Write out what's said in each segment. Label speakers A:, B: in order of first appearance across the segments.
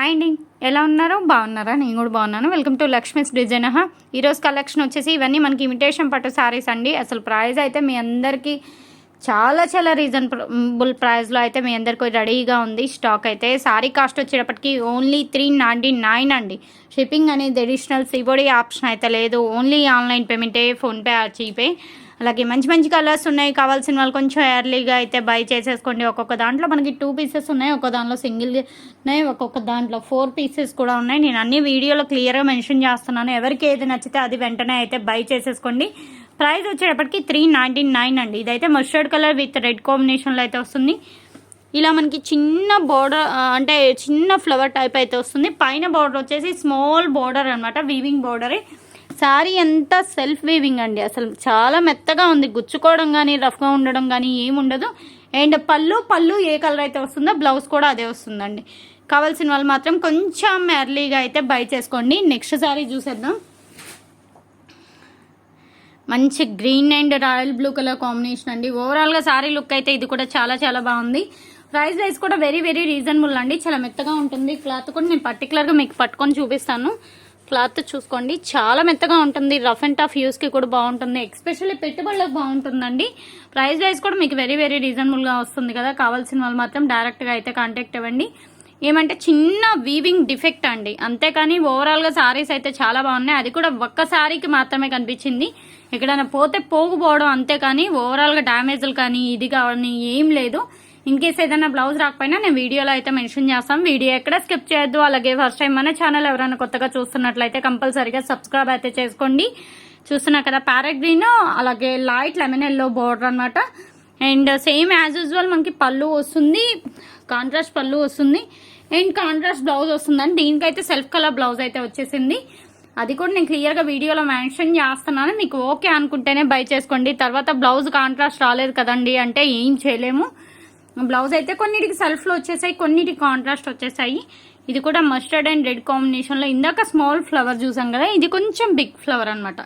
A: Hi అండి. ఎలా ఉన్నారు? బాగున్నారా? నేను కూడా బాగున్నాను. వెల్కమ్ టు లక్ష్మీస్ డిజైన్ హా ఈరోజు కలెక్షన్ వచ్చేసి ఇవన్నీ మనకి ఇమిటేషన్ పట్టు శారీస్ అండి. అసలు ప్రైస్ అయితే మీ అందరికీ చాలా చాలా రీజనబుల్ ప్రైస్లో అయితే మీ అందరికీ రెడీగా ఉంది. స్టాక్ అయితే శారీ కాస్ట్ వచ్చేటప్పటికి ఓన్లీ త్రీ నైంటీ నైన్ అండి. షిప్పింగ్ అనేది అడిషనల్ సిబోడీ ఆప్షన్ అయితే లేదు. ఓన్లీ ఆన్లైన్ పేమెంటే ఫోన్పే ఆర్ జీపే అలాగే మంచి మంచి కలర్స్ ఉన్నాయి. కావాల్సిన వాళ్ళు కొంచెం ఎర్లీగా అయితే బై చేసేసుకోండి. ఒక్కొక్క దాంట్లో మనకి టూ పీసెస్ ఉన్నాయి. ఒక్కొక్క దాంట్లో సింగిల్ ఉన్నాయి. ఒక్కొక్క దాంట్లో ఫోర్ పీసెస్ కూడా ఉన్నాయి. నేను అన్ని వీడియోలో క్లియర్గా మెన్షన్ చేస్తున్నాను. ఎవరికి ఏది నచ్చితే అది వెంటనే అయితే బై చేసేసుకోండి. ప్రైస్ వచ్చేటప్పటికి త్రీ నైంటీ నైన్ అండి. ఇదైతే మస్టర్డ్ కలర్ విత్ రెడ్ కాంబినేషన్లో అయితే వస్తుంది. ఇలా మనకి చిన్న బోర్డర్ అంటే చిన్న ఫ్లవర్ టైప్ అయితే వస్తుంది. పైన బోర్డర్ వచ్చేసి స్మాల్ బోర్డర్ అనమాట వీవింగ్ బోర్డరే శారీ ఎంత సెల్ఫ్ వీవింగ్ అండి. అసలు చాలా మెత్తగా ఉంది. గుచ్చుకోవడం కానీ రఫ్గా ఉండడం కానీ ఏముండదు అండ్ పళ్ళు పళ్ళు ఏ కలర్ అయితే వస్తుందో బ్లౌజ్ కూడా అదే వస్తుందండి. కావాల్సిన వాళ్ళు మాత్రం కొంచెం ఎర్లీగా అయితే బై చేసుకోండి. నెక్స్ట్ శారీ చూసేద్దాం. మంచి green and royal blue colour combination అండి. ఓవరాల్గా శారీ లుక్ అయితే ఇది కూడా చాలా చాలా బాగుంది. ప్రైస్ వైజ్ కూడా వెరీ వెరీ రీజనబుల్ అండి. చాలా మెత్తగా ఉంటుంది. క్లాత్ కూడా నేను పర్టికులర్గా మీకు పట్టుకొని చూపిస్తాను. క్లాత్ చూసుకోండి. చాలా మెత్తగా ఉంటుంది. రఫ్ అండ్ టఫ్ యూస్కి కూడా బాగుంటుంది. ఎక్స్పెషల్లీ పెట్టుబడులకు బాగుంటుందండి. ప్రైస్ వైజ్ కూడా మీకు వెరీ వెరీ రీజనబుల్గా వస్తుంది కదా. కావాల్సిన వాళ్ళు మాత్రం డైరెక్ట్గా అయితే కాంటాక్ట్ అవ్వండి. ఏమంటే చిన్న వీవింగ్ డిఫెక్ట్ అండి. అంతేకాని ఓవరాల్గా సారీస్ అయితే చాలా బాగున్నాయి. అది కూడా ఒక్క సారీకి మాత్రమే కనిపించింది. ఎక్కడైనా పోతే పోగుపోవడం అంతేకాని ఓవరాల్గా డ్యామేజ్లు కానీ ఇది కానీ ఏం లేదు. ఇన్ కేస్ ఏదైనా బ్లౌజ్ రాకపోయినా నేను వీడియోలో అయితే మెన్షన్ చేస్తాం. వీడియో ఎక్కడ స్కిప్ చేయొద్దు. అలాగే ఫస్ట్ టైం మన ఛానల్ ఎవరైనా కొత్తగా చూస్తున్నట్లయితే కంపల్సరీగా సబ్స్క్రైబ్ అయితే చేసుకోండి. చూస్తున్నా కదా ప్యారెట్ గ్రీన్ అలాగే లైట్ లెమన్ ఎల్లో బోర్డర్ అనమాట అండ్ సేమ్ యాజ్ యూజువల్ మనకి పళ్ళు వస్తుంది. కాంట్రాస్ట్ పళ్ళు వస్తుంది. అండ్ కాంట్రాస్ట్ బ్లౌజ్ వస్తుందండి దీనికైతే సెల్ఫ్ కలర్ బ్లౌజ్ అయితే వచ్చేసింది. అది కూడా నేను క్లియర్గా వీడియోలో మెన్షన్ చేస్తున్నాను. మీకు ఓకే అనుకుంటేనే బై చేసుకోండి. తర్వాత బ్లౌజ్ కాంట్రాస్ట్ రాలేదు కదండి. అంటే ఏం చేయలేము. బ్లౌజ్ అయితే కొన్నిటికి సెల్ఫ్లో వచ్చేసాయి కొన్నిటికి కాంట్రాస్ట్ వచ్చేసాయి. ఇది కూడా మస్టర్డ్ అండ్ రెడ్ కాంబినేషన్లో ఇందాక స్మాల్ ఫ్లవర్ చూసాం కదా ఇది కొంచెం బిగ్ ఫ్లవర్ అనమాట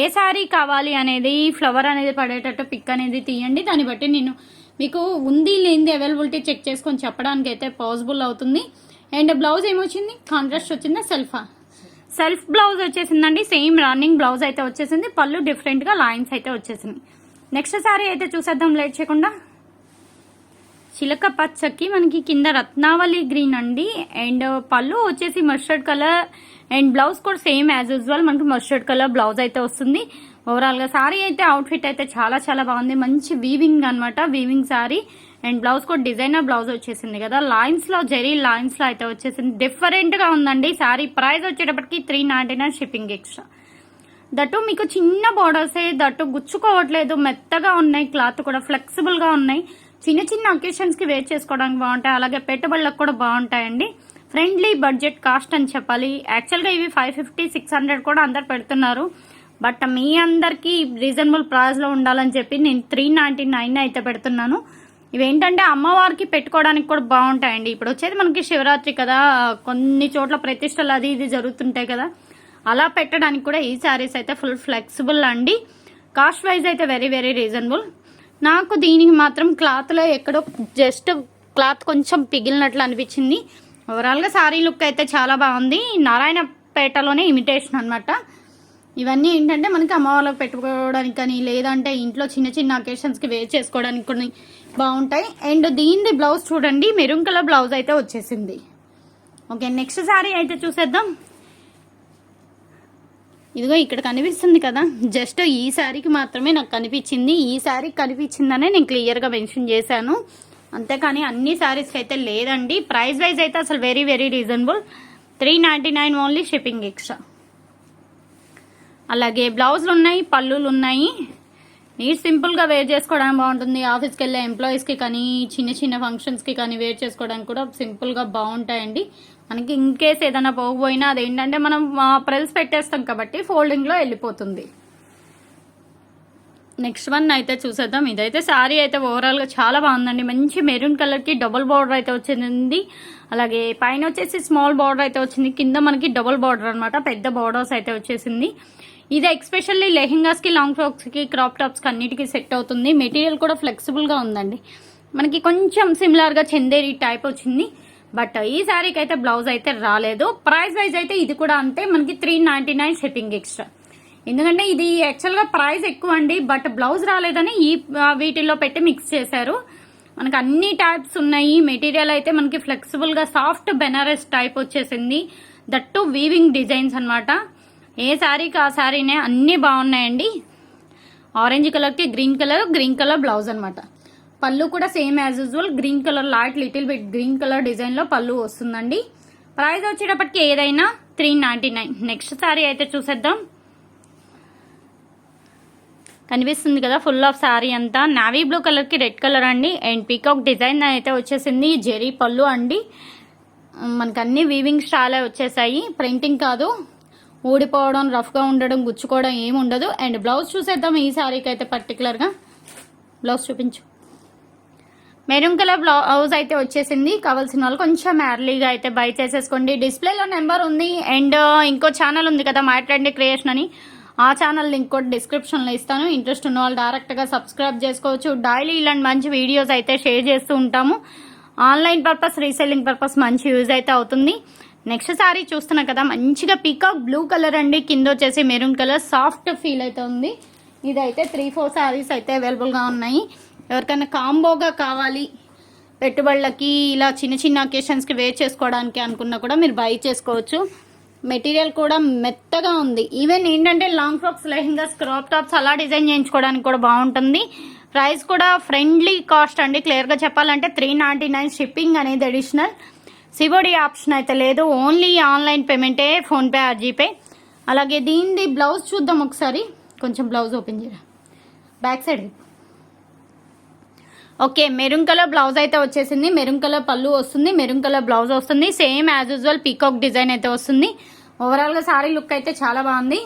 A: ఏ శారీ కావాలి అనేది ఫ్లవర్ అనేది పడేటట్టు పిక్ అనేది తీయండి. దాన్ని బట్టి నేను మీకు ఉంది లేనిది అవైలబిలిటీ చెక్ చేసుకొని చెప్పడానికి అయితే పాసిబుల్ అవుతుంది. అండ్ బ్లౌజ్ ఏమొచ్చింది? కాంట్రాస్ట్ వచ్చిందా? సెల్ఫా సెల్ఫ్ బ్లౌజ్ వచ్చేసిందండి. సేమ్ రన్నింగ్ బ్లౌజ్ అయితే వచ్చేసింది. పళ్ళు డిఫరెంట్గా లైన్స్ అయితే వచ్చేసింది నెక్స్ట్ సారీ అయితే చూసేద్దాం లేట్ చేయకుండా. చిలక పచ్చకి మనకి కింద రత్నావళి గ్రీన్ అండి. అండ్ పళ్ళు వచ్చేసి మస్టర్డ్ కలర్ అండ్ బ్లౌజ్ కూడా సేమ్ యాజ్ యూజువల్ మనకి మస్టర్డ్ కలర్ బ్లౌజ్ అయితే వస్తుంది. ఓవరాల్గా సారీ అయితే అవుట్ఫిట్ అయితే చాలా చాలా బాగుంది. మంచి వీవింగ్ అనమాట వీవింగ్ సారీ అండ్ బ్లౌజ్ కూడా డిజైనర్ బ్లౌజ్ వచ్చేసింది కదా. లైన్స్లో జెరీ లైన్స్లో అయితే వచ్చేసింది. డిఫరెంట్గా ఉందండి. సారీ ప్రైస్ వచ్చేటప్పటికి three ninety nine shipping extra that మీకు చిన్న బోర్డర్సే దట్టు గుచ్చుకోవట్లేదు. మెత్తగా ఉన్నాయి క్లాత్ కూడా ఫ్లెక్సిబుల్గా ఉన్నాయి. చిన్న చిన్న ఒకేషన్స్కి వేర్ చేసుకోవడానికి బాగుంటాయి. అలాగే పెట్టుబడులకు కూడా బాగుంటాయండి. ఫ్రెండ్లీ బడ్జెట్ కాస్ట్ అని చెప్పాలి. యాక్చువల్గా ఇవి ఫైవ్ ఫిఫ్టీ సిక్స్ హండ్రెడ్ కూడా అందరు పెడుతున్నారు. బట్ మీ అందరికీ రీజనబుల్ ప్రైస్లో ఉండాలని చెప్పి నేను త్రీ నైంటీ నైన్ అయితే పెడుతున్నాను. ఇవేంటంటే అమ్మవారికి పెట్టుకోవడానికి కూడా బాగుంటాయండి. ఇప్పుడు వచ్చేది మనకి శివరాత్రి కదా. కొన్ని చోట్ల ప్రతిష్టలు అది ఇది జరుగుతుంటాయి కదా. అలా పెట్టడానికి కూడా ఈ శారీస్ అయితే ఫుల్ ఫ్లెక్సిబుల్ అండి. కాస్ట్ వైజ్ అయితే వెరీ వెరీ రీజనబుల్ నాకు దీనికి మాత్రం క్లాత్లో ఎక్కడో జస్ట్ క్లాత్ కొంచెం పిగిలినట్లు అనిపించింది. ఓవరాల్గా శారీ లుక్ అయితే చాలా బాగుంది. నారాయణపేటలోనే ఇమిటేషన్ అనమాట ఇవన్నీ ఏంటంటే మనకి అమ్మవాళ్ళకి పెట్టుకోవడానికి కానీ లేదంటే ఇంట్లో చిన్న చిన్న అకేషన్స్కి వేర్ చేసుకోవడానికి కొన్ని బాగుంటాయి. అండ్ దీనిది బ్లౌజ్ చూడండి మెరూన్ కలర్ బ్లౌజ్ అయితే వచ్చేసింది. ఓకే నెక్స్ట్ శారీ అయితే చూసేద్దాం. ఇదిగో ఇక్కడ కనిపిస్తుంది కదా. జస్ట్ ఈ శారీకి మాత్రమే నాకు కనిపించింది. ఈ శారీకి కనిపించిందనే నేను క్లియర్గా మెన్షన్ చేశాను. అంతేకాని అన్ని శారీస్కి అయితే లేదండి. ప్రైస్ వైజ్ అయితే అసలు very very reasonable three ninety nine only shipping extra అలాగే బ్లౌజులు ఉన్నాయి పళ్ళులు ఉన్నాయి. నీట్ సింపుల్గా వేర్ చేసుకోవడానికి బాగుంటుంది. ఆఫీస్కి వెళ్ళే ఎంప్లాయీస్కి కానీ చిన్న చిన్న ఫంక్షన్స్కి కానీ వేర్ చేసుకోవడానికి కూడా సింపుల్గా బాగుంటాయండి. మనకి ఇన్ కేస్ ఏదైనా పోకపోయినా అదేంటంటే మనం ప్రెల్స్ పెట్టేస్తాం కాబట్టి ఫోల్డింగ్లో వెళ్ళిపోతుంది. నెక్స్ట్ వన్ అయితే చూసేద్దాం. ఇదైతే శారీ అయితే ఓవరాల్గా చాలా బాగుందండి. మంచి మెరూన్ కలర్కి డబుల్ బార్డర్ అయితే వచ్చింది. అలాగే పైన వచ్చేసి స్మాల్ బార్డర్ అయితే వచ్చింది. కింద మనకి డబుల్ బార్డర్ అనమాట పెద్ద బార్డర్స్ అయితే వచ్చేసింది. ఇది ఎక్స్పెషల్లీ లెహెంగాస్కి లాంగ్ ఫ్రాక్స్కి క్రాప్ టాప్స్కి అన్నిటికీ సెట్ అవుతుంది. మెటీరియల్ కూడా ఫ్లెక్సిబుల్గా ఉందండి. మనకి కొంచెం సిమిలర్గా చందేరి టైప్ వచ్చింది. బట్ ఈ శారీకి అయితే బ్లౌజ్ అయితే రాలేదు. ప్రైస్ వైజ్ అయితే ఇది కూడా అంతే మనకి three ninety nine shipping extra. ఎందుకంటే ఇది యాక్చువల్గా ప్రైస్ ఎక్కువ అండి బట్ బ్లౌజ్ రాలేదని ఈ వీటిల్లో పెట్టి మిక్స్ చేశారు. మనకి అన్ని టైప్స్ ఉన్నాయి. మెటీరియల్ అయితే మనకి ఫ్లెక్సిబుల్గా సాఫ్ట్ బెనారస్ టైప్ వచ్చేసింది. దట్టు వీవింగ్ డిజైన్స్ అనమాట ఏ శారీకి ఆ శారీనే అన్నీ బాగున్నాయండి. ఆరెంజ్ కలర్కి green colour green colour blouse అనమాట పళ్ళు కూడా same as usual. Green colour lot little bit green colour డిజైన్లో పళ్ళు వస్తుందండి. ప్రైస్ వచ్చేటప్పటికి ఏదైనా three ninety nine. Next sari అయితే చూసేద్దాం. కనిపిస్తుంది కదా ఫుల్ ఆఫ్ శారీ అంతా. నావీ బ్లూ కలర్కి రెడ్ కలర్ అండి. అండ్ పీకాక్ డిజైన్ అయితే వచ్చేసింది. జెరీ పళ్ళు అండి. మనకు అన్ని వీవింగ్ స్టాలే వచ్చేసాయి. ప్రింటింగ్ కాదు. ఊడిపోవడం రఫ్గా ఉండడం గుచ్చుకోవడం ఏమి ఉండదు అండ్ బ్లౌజ్ చూసేద్దాం ఈ శారీకి అయితే పర్టికులర్గా బ్లౌజ్ చూపించు. మెరూన్ కలర్ బ్లౌజ్ అయితే వచ్చేసింది. కావాల్సిన వాళ్ళు కొంచెం ఎర్లీగా అయితే బై చేసేసుకోండి. డిస్ప్లేలో నెంబర్ ఉంది. అండ్ uh, ఇంకో ఛానల్ ఉంది కదా మై క్రియేషన్ అని. ఆ ఛానల్ లింక్ కూడా డిస్క్రిప్షన్లో ఇస్తాను. ఇంట్రెస్ట్ ఉన్న వాళ్ళు డైరెక్ట్గా సబ్స్క్రైబ్ చేసుకోవచ్చు. డైలీ ఇలాంటి మంచి వీడియోస్ అయితే షేర్ చేస్తూ ఉంటాము. ఆన్లైన్ పర్పస్ రీసెల్లింగ్ పర్పస్ మంచి యూజ్ అయితే అవుతుంది. నెక్స్ట్ సారీ చూస్తున్నా కదా. మంచిగా పీకాక్ బ్లూ కలర్ అండి. కింద వచ్చేసి మెరూన్ కలర్. సాఫ్ట్ ఫీల్ అయితే ఉంది. ఇదైతే త్రీ ఫోర్ సారీస్ అయితే అవైలబుల్గా ఉన్నాయి. ఎవరికైనా కాంబోగా కావాలి పెట్టుబడులకి ఇలా చిన్న చిన్న అకేషన్స్కి వేర్ చేసుకోవడానికి అనుకున్నా కూడా మీరు బై చేసుకోవచ్చు. మెటీరియల్ కూడా మెత్తగా ఉంది. ఈవెన్ ఏంటంటే long frocks lehengas crop tops అలా డిజైన్ చేయించుకోవడానికి కూడా బాగుంటుంది. ప్రైస్ కూడా ఫ్రెండ్లీ కాస్ట్ అండి. క్లియర్గా చెప్పాలంటే త్రీ నైంటీ నైన్ షిప్పింగ్ అనేది అడిషనల్ సిబోడి ఆప్షన్ అయితే లేదు. ఓన్లీ ఆన్లైన్ పేమెంటే ఫోన్పే ఆర్ జీపే అలాగే దీనిది బ్లౌజ్ చూద్దాం ఒకసారి. కొంచెం బ్లౌజ్ ఓపెన్ చేయరా back side okay maroon colour blouse అయితే వచ్చేసింది. మెరూన్ కలర్ పళ్ళు వస్తుంది మెరూన్ కలర్ బ్లౌజ్ వస్తుంది. Same as usual peacock design అయితే వస్తుంది. ఓవరాల్గా సారీ లుక్ అయితే చాలా బాగుంది.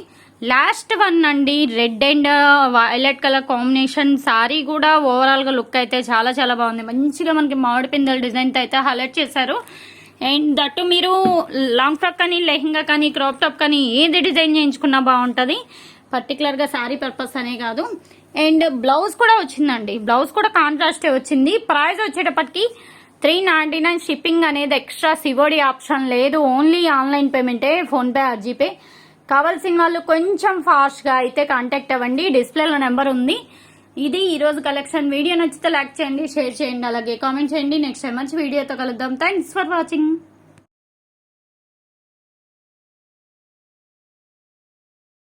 A: లాస్ట్ వన్ అండి red and violet colour combination. Sari కూడా ఓవరాల్గా లుక్ అయితే చాలా చాలా బాగుంది. మంచిగా మనకి మామిడి పిందెల డిజైన్తో అయితే హైలైట్ చేశారు. అండ్ దట్టు మీరు లాంగ్ ఫ్రాక్ కానీ లెహంగా కానీ క్రాప్ టాప్ కానీ ఏది డిజైన్ చేయించుకున్నా బాగుంటుంది. పర్టికులర్గా శారీ పర్పస్ అనే కాదు. అండ్ బ్లౌజ్ కూడా వచ్చిందండి. బ్లౌజ్ కూడా కాంట్రాస్టే వచ్చింది. ప్రైస్ వచ్చేటప్పటికి త్రీ నైంటీ నైన్ షిప్పింగ్ అనేది ఎక్స్ట్రా సివోడి ఆప్షన్ లేదు. ఓన్లీ ఆన్లైన్ పేమెంటే ఫోన్పే ఆర్ జీపే కావాల్సిన వాళ్ళు కొంచెం ఫాస్ట్గా అయితే కాంటాక్ట్ అవ్వండి. డిస్ప్లేలో నెంబర్ ఉంది. ఇది ఈరోజు కలెక్షన్. వీడియో నచ్చితే లైక్ చేయండి షేర్ చేయండి అలాగే కామెంట్ చేయండి. నెక్స్ట్ టైం మంచి వీడియోతో కలుద్దాం. Thanks for watching.